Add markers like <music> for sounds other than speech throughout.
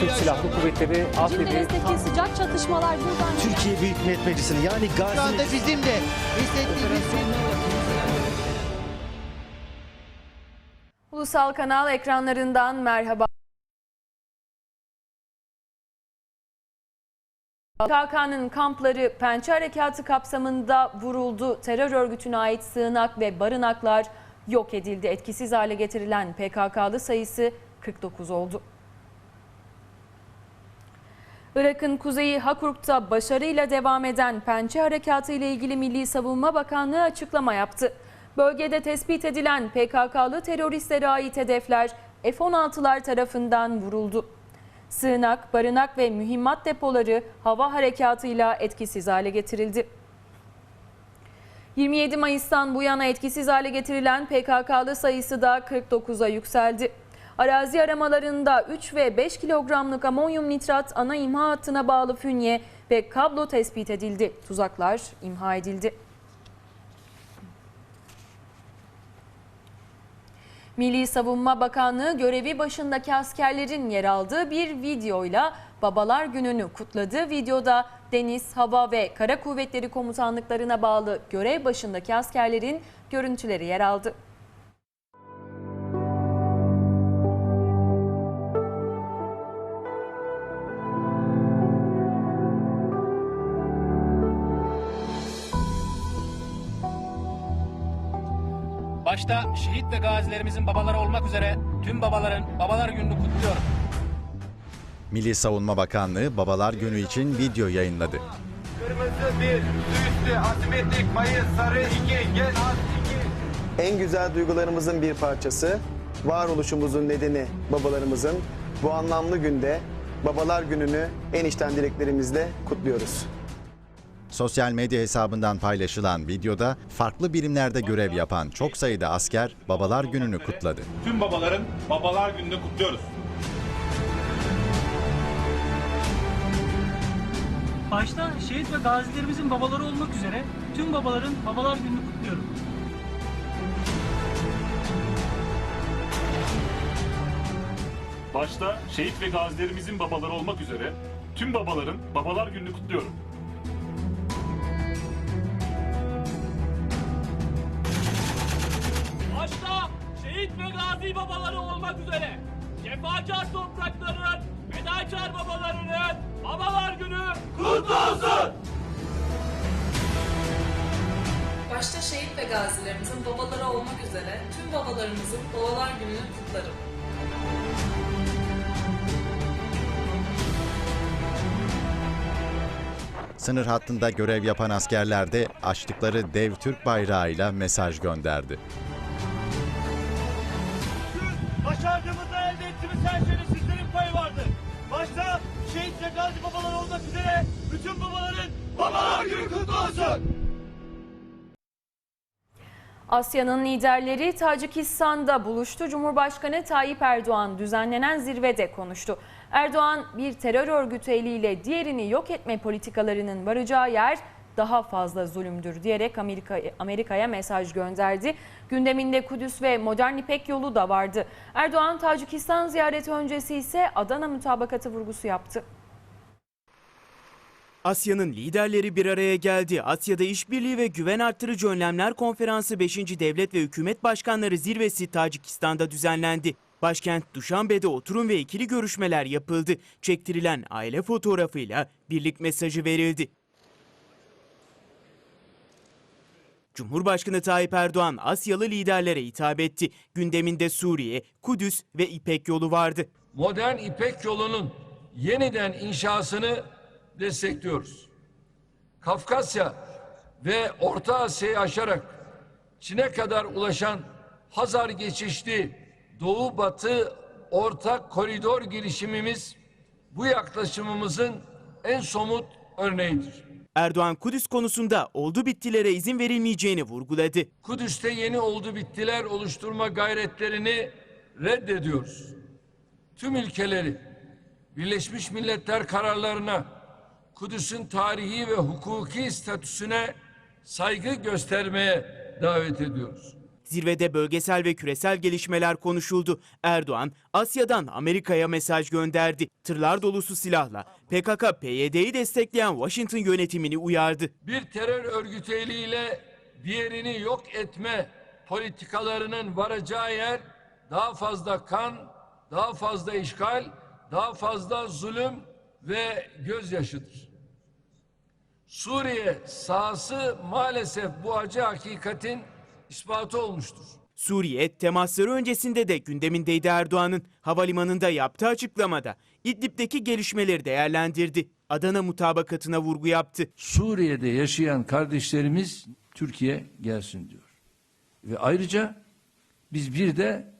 Türk Silahlı Kuvvetleri Afrin'i Cimdeniz'deki sıcak çatışmalar buradan Türkiye Büyük Millet Meclisi'nin yani Şu anda Gazi bizim de hissettiğimiz Ulusal Kanal ekranlarından merhaba. PKK'nın kampları Pençe Harekatı kapsamında vuruldu. Terör örgütüne ait sığınak ve barınaklar yok edildi. Etkisiz hale getirilen PKK'lı sayısı 49 oldu. Irak'ın kuzeyi Hakurk'ta başarıyla devam eden Pençe Harekatı ile ilgili Milli Savunma Bakanlığı açıklama yaptı. Bölgede tespit edilen PKK'lı teröristlere ait hedefler F-16'lar tarafından vuruldu. Sığınak, barınak ve mühimmat depoları hava harekatıyla etkisiz hale getirildi. 27 Mayıs'tan bu yana etkisiz hale getirilen PKK'lı sayısı da 49'a yükseldi. Arazi aramalarında 3 ve 5 kilogramlık amonyum nitrat ana imha hattına bağlı fünye ve kablo tespit edildi. Tuzaklar imha edildi. Milli Savunma Bakanlığı görevi başındaki askerlerin yer aldığı bir videoyla Babalar Günü'nü kutladı. Videoda Deniz, Hava ve Kara Kuvvetleri Komutanlıklarına bağlı görev başındaki askerlerin görüntüleri yer aldı. Başta şehit ve gazilerimizin babaları olmak üzere tüm babaların babalar gününü kutluyorum. Milli Savunma Bakanlığı Babalar Günü için video yayınladı. Kırmızı bir, üstü, asimetrik, mayıs, sarı iki, gel az iki. En güzel duygularımızın bir parçası, varoluşumuzun nedeni babalarımızın bu anlamlı günde Babalar Günü'nü en içten dileklerimizle kutluyoruz. Sosyal medya hesabından paylaşılan videoda farklı birimlerde görev yapan çok sayıda asker Babalar Günü'nü kutladı. Tüm babaların babalar gününü kutluyoruz. Başta şehit ve gazilerimizin babaları olmak üzere tüm babaların babalar gününü kutluyorum. Başta şehit ve gazilerimizin babaları olmak üzere tüm babaların babalar gününü kutluyorum. Şehit ve gazi babaları olmak üzere cefakar toprakların, fedakar babalarının babalar günü kutlu olsun. Başta şehit ve gazilerimizin babaları olmak üzere tüm babalarımızın babalar gününü kutlarım. Sınır hattında görev yapan askerler de açtıkları dev Türk bayrağıyla mesaj gönderdi. Başardığımızda elde ettiğimiz her şeyde sizlerin payı vardır. Başta şehit ve gazi babalar olmak üzere bütün babaların babalar günü kutlu olsun. Asya'nın liderleri Tacikistan'da buluştu. Cumhurbaşkanı Tayyip Erdoğan düzenlenen zirvede konuştu. Erdoğan bir terör örgütü eliyle diğerini yok etme politikalarının varacağı yer daha fazla zulümdür diyerek Amerika, Amerika'ya mesaj gönderdi. Gündeminde Kudüs ve Modern İpek yolu da vardı. Erdoğan Tacikistan ziyareti öncesi ise Adana mutabakatı vurgusu yaptı. Asya'nın liderleri bir araya geldi. Asya'da İşbirliği ve Güven Arttırıcı Önlemler Konferansı 5. Devlet ve Hükümet Başkanları Zirvesi Tacikistan'da düzenlendi. Başkent Duşanbe'de oturum ve ikili görüşmeler yapıldı. Çektirilen aile fotoğrafıyla birlik mesajı verildi. Cumhurbaşkanı Tayyip Erdoğan Asyalı liderlere hitap etti. Gündeminde Suriye, Kudüs ve İpek yolu vardı. Modern İpek yolunun yeniden inşasını destekliyoruz. Kafkasya ve Orta Asya'yı aşarak Çin'e kadar ulaşan Hazar geçişli Doğu Batı ortak koridor girişimimiz bu yaklaşımımızın en somut örneğidir. Erdoğan Kudüs konusunda oldu bittilere izin verilmeyeceğini vurguladı. Kudüs'te yeni oldu bittiler oluşturma gayretlerini reddediyoruz. Tüm ülkeleri Birleşmiş Milletler kararlarına, Kudüs'ün tarihi ve hukuki statüsüne saygı göstermeye davet ediyoruz. Zirvede bölgesel ve küresel gelişmeler konuşuldu. Erdoğan, Asya'dan Amerika'ya mesaj gönderdi. Tırlar dolusu silahla PKK-PYD'yi destekleyen Washington yönetimini uyardı. bir terör örgütü eliyle diğerini yok etme politikalarının varacağı yer daha fazla kan, daha fazla işgal, daha fazla zulüm ve gözyaşıdır. Suriye sahası maalesef bu acı hakikatin ispatı olmuştur. Suriye temasları öncesinde de gündemindeydi Erdoğan'ın. Havalimanında yaptığı açıklamada İdlib'deki gelişmeleri değerlendirdi. Adana mutabakatına vurgu yaptı. Suriye'de yaşayan kardeşlerimiz Türkiye gelsin diyor. Ve ayrıca biz bir de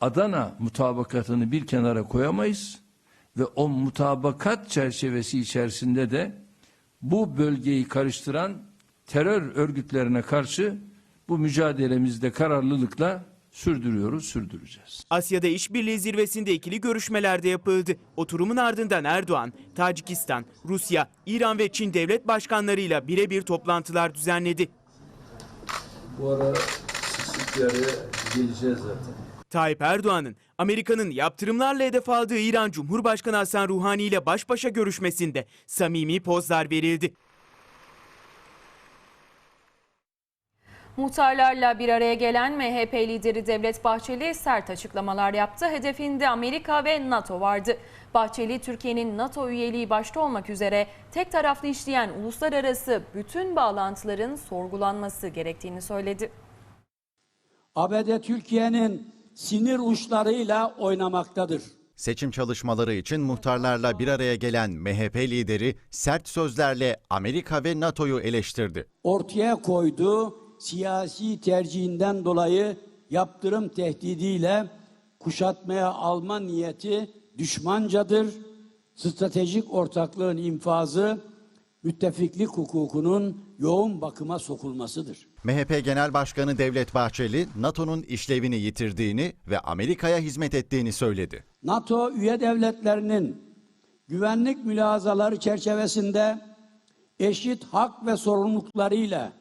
Adana mutabakatını bir kenara koyamayız ve o mutabakat çerçevesi içerisinde de bu bölgeyi karıştıran terör örgütlerine karşı bu mücadelemizde kararlılıkla sürdürüyoruz, sürdüreceğiz. Asya'da işbirliği zirvesinde ikili görüşmeler de yapıldı. Oturumun ardından Erdoğan, Tacikistan, Rusya, İran ve Çin devlet başkanlarıyla birebir toplantılar düzenledi. Bu ara sık sık bir araya geleceğiz zaten. Tayyip Erdoğan'ın Amerika'nın yaptırımlarla hedef aldığı İran Cumhurbaşkanı Hasan Ruhani ile baş başa görüşmesinde samimi pozlar verildi. Muhtarlarla bir araya gelen MHP lideri Devlet Bahçeli sert açıklamalar yaptı. Hedefinde Amerika ve NATO vardı. Bahçeli, Türkiye'nin NATO üyeliği başta olmak üzere tek taraflı işleyen uluslararası bütün bağlantıların sorgulanması gerektiğini söyledi. ABD Türkiye'nin sinir uçlarıyla oynamaktadır. Seçim çalışmaları için muhtarlarla bir araya gelen MHP lideri sert sözlerle Amerika ve NATO'yu eleştirdi. Ortaya koyduğu siyasi tercihinden dolayı yaptırım tehdidiyle kuşatmaya alma niyeti düşmancadır. Stratejik ortaklığın infazı müttefiklik hukukunun yoğun bakıma sokulmasıdır. MHP Genel Başkanı Devlet Bahçeli, NATO'nun işlevini yitirdiğini ve Amerika'ya hizmet ettiğini söyledi. NATO üye devletlerinin güvenlik mülazaları çerçevesinde eşit hak ve sorumluluklarıyla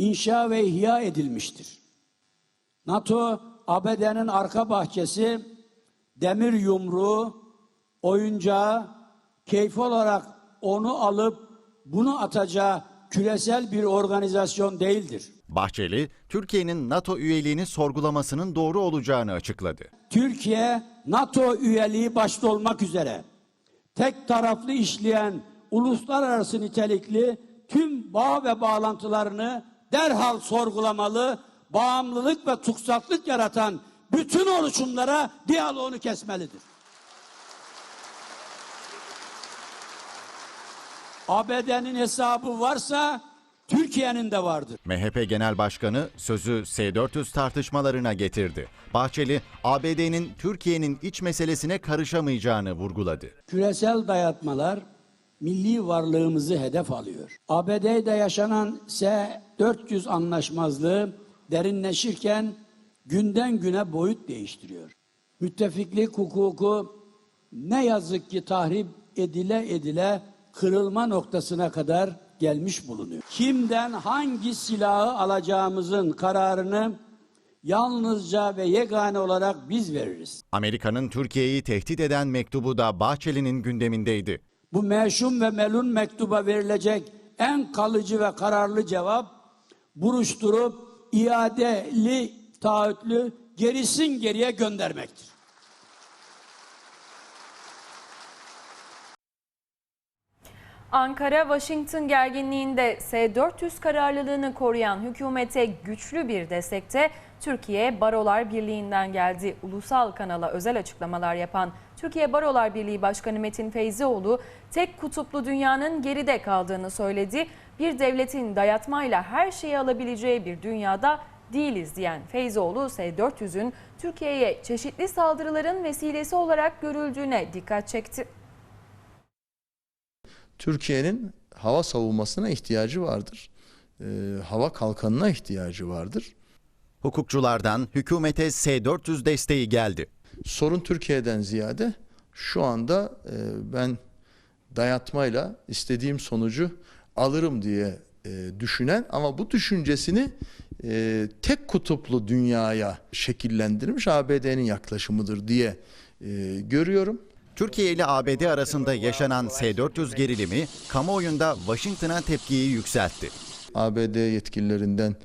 inşa ve ihya edilmiştir. NATO, ABD'nin arka bahçesi, demir yumruğu, oyuncağı, keyfi olarak onu alıp bunu atacağı küresel bir organizasyon değildir. Bahçeli, Türkiye'nin NATO üyeliğini sorgulamasının doğru olacağını açıkladı. Türkiye, NATO üyeliği başta olmak üzere tek taraflı işleyen uluslararası nitelikli tüm bağ ve bağlantılarını derhal sorgulamalı, bağımlılık ve tutsaklık yaratan bütün oluşumlara diyaloğunu kesmelidir. ABD'nin hesabı varsa Türkiye'nin de vardır. MHP Genel Başkanı sözü S-400 tartışmalarına getirdi. Bahçeli, ABD'nin Türkiye'nin iç meselesine karışamayacağını vurguladı. Küresel dayatmalar milli varlığımızı hedef alıyor. ABD'de yaşanan S-400 anlaşmazlığı derinleşirken günden güne boyut değiştiriyor. Müttefiklik hukuku ne yazık ki tahrip edile edile kırılma noktasına kadar gelmiş bulunuyor. Kimden hangi silahı alacağımızın kararını yalnızca ve yegane olarak biz veririz. Amerika'nın Türkiye'yi tehdit eden mektubu da Bahçeli'nin gündemindeydi. Bu meşhum ve melun mektuba verilecek en kalıcı ve kararlı cevap buruşturup iadeli taahhütlü gerisin geriye göndermektir. Ankara-Washington gerginliğinde S-400 kararlılığını koruyan hükümete güçlü bir destekte Türkiye Barolar Birliği'nden geldi. Ulusal kanala özel açıklamalar yapan Türkiye Barolar Birliği Başkanı Metin Feyzioğlu tek kutuplu dünyanın geride kaldığını söyledi. Bir devletin dayatmayla her şeyi alabileceği bir dünyada değiliz diyen Feyzoğlu S-400'ün Türkiye'ye çeşitli saldırıların vesilesi olarak görüldüğüne dikkat çekti. Türkiye'nin hava savunmasına ihtiyacı vardır. Ee, hava kalkanına ihtiyacı vardır. Hukukçulardan hükümete S-400 desteği geldi. Sorun Türkiye'den ziyade şu anda e, ben dayatmayla istediğim sonucu alırım diye e, düşünen ama bu düşüncesini e, tek kutuplu dünyaya şekillendirmiş ABD'nin yaklaşımıdır diye e, görüyorum. Türkiye ile ABD arasında yaşanan S-400 gerilimi kamuoyunda Washington'a tepkiyi yükseltti. ABD yetkililerinden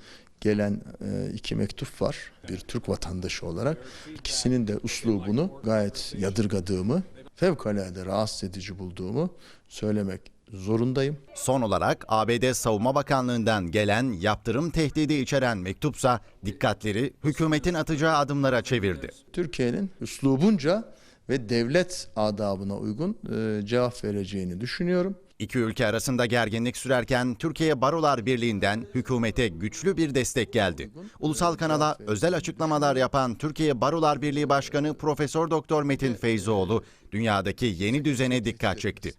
gelen e, iki mektup var. Bir Türk vatandaşı olarak. İkisinin de uslubunu gayet yadırgadığımı, fevkalade rahatsız edici bulduğumu söylemek zorundayım. Son olarak ABD Savunma Bakanlığı'ndan gelen yaptırım tehdidi içeren mektupsa dikkatleri hükümetin atacağı adımlara çevirdi. Türkiye'nin üslubunca ve devlet adabına uygun e, cevap vereceğini düşünüyorum. İki ülke arasında gerginlik sürerken Türkiye Barolar Birliği'nden hükümete güçlü bir destek geldi. Ulusal kanala özel açıklamalar yapan Türkiye Barolar Birliği Başkanı Profesör Doktor Metin Feyzoğlu dünyadaki yeni düzene dikkat çekti.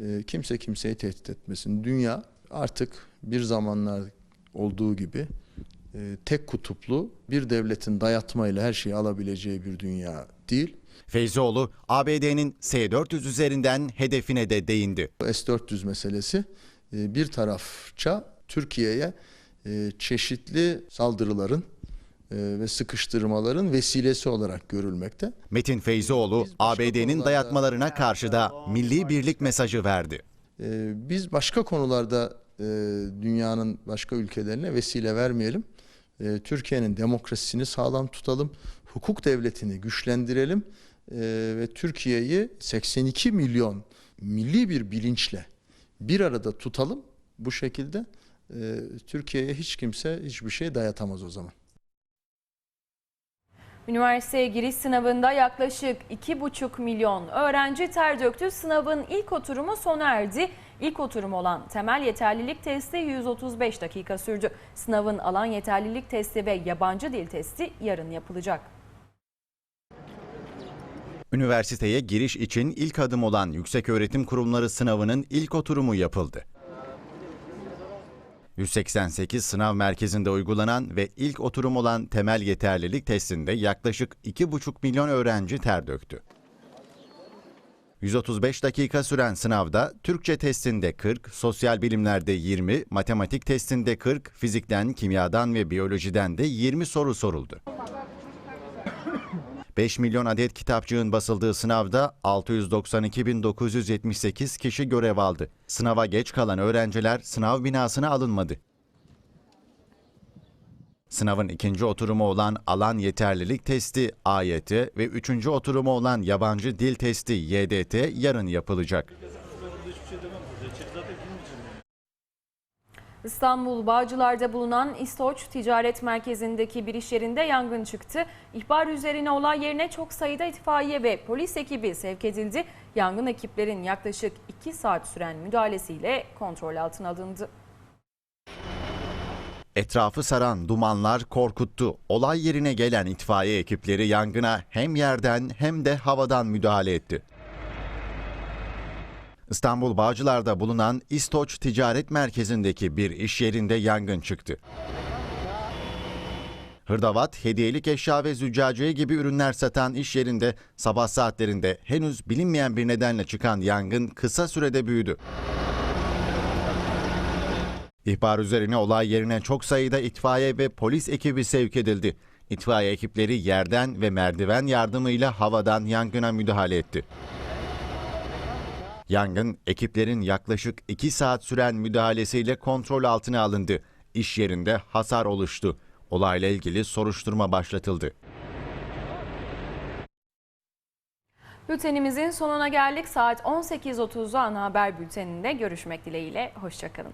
E, kimse kimseyi tehdit etmesin. Dünya artık bir zamanlar olduğu gibi e, tek kutuplu bir devletin dayatmayla her şeyi alabileceği bir dünya değil. Feyzoğlu, ABD'nin S-400 üzerinden hedefine de değindi. S-400 meselesi e, bir tarafça Türkiye'ye e, çeşitli saldırıların e, ve sıkıştırmaların vesilesi olarak görülmekte. Metin Feyzoğlu, ABD'nin dayatmalarına karşı da milli birlik mesajı verdi. Biz başka konularda dünyanın başka ülkelerine vesile vermeyelim. E, Türkiye'nin demokrasisini sağlam tutalım, hukuk devletini güçlendirelim e, ve Türkiye'yi 82 milyon milli bir bilinçle bir arada tutalım. Bu şekilde e, Türkiye'ye hiç kimse hiçbir şey dayatamaz o zaman. Üniversiteye giriş sınavında yaklaşık 2,5 milyon öğrenci ter döktü. Sınavın ilk oturumu sona erdi. İlk oturum olan temel yeterlilik testi 135 dakika sürdü. Sınavın alan yeterlilik testi ve yabancı dil testi yarın yapılacak. Üniversiteye giriş için ilk adım olan Yükseköğretim Kurumları sınavının ilk oturumu yapıldı. 188 sınav merkezinde uygulanan ve ilk oturum olan temel yeterlilik testinde yaklaşık 2,5 milyon öğrenci ter döktü. 135 dakika süren sınavda Türkçe testinde 40, sosyal bilimlerde 20, matematik testinde 40, fizikten, kimyadan ve biyolojiden de 20 soru soruldu. <coughs> 5 milyon adet kitapçığın basıldığı sınavda 692.978 kişi görev aldı. Sınava geç kalan öğrenciler sınav binasına alınmadı. Sınavın ikinci oturumu olan alan yeterlilik testi AYT ve üçüncü oturumu olan yabancı dil testi YDT yarın yapılacak. İstanbul Bağcılar'da bulunan İstoç Ticaret Merkezi'ndeki bir iş yerinde yangın çıktı. İhbar üzerine olay yerine çok sayıda itfaiye ve polis ekibi sevk edildi. Yangın ekiplerin yaklaşık 2 saat süren müdahalesiyle kontrol altına alındı. Etrafı saran dumanlar korkuttu. Olay yerine gelen itfaiye ekipleri yangına hem yerden hem de havadan müdahale etti. İstanbul Bağcılar'da bulunan İstoç Ticaret Merkezi'ndeki bir iş yerinde yangın çıktı. Hırdavat, hediyelik eşya ve züccaciye gibi ürünler satan iş yerinde sabah saatlerinde henüz bilinmeyen bir nedenle çıkan yangın kısa sürede büyüdü. İhbar üzerine olay yerine çok sayıda itfaiye ve polis ekibi sevk edildi. İtfaiye ekipleri yerden ve merdiven yardımıyla havadan yangına müdahale etti. Yangın ekiplerin yaklaşık 2 saat süren müdahalesiyle kontrol altına alındı. İş yerinde hasar oluştu. Olayla ilgili soruşturma başlatıldı. Bültenimizin sonuna geldik. Saat 18.30'da ana haber bülteninde görüşmek dileğiyle. Hoşçakalın.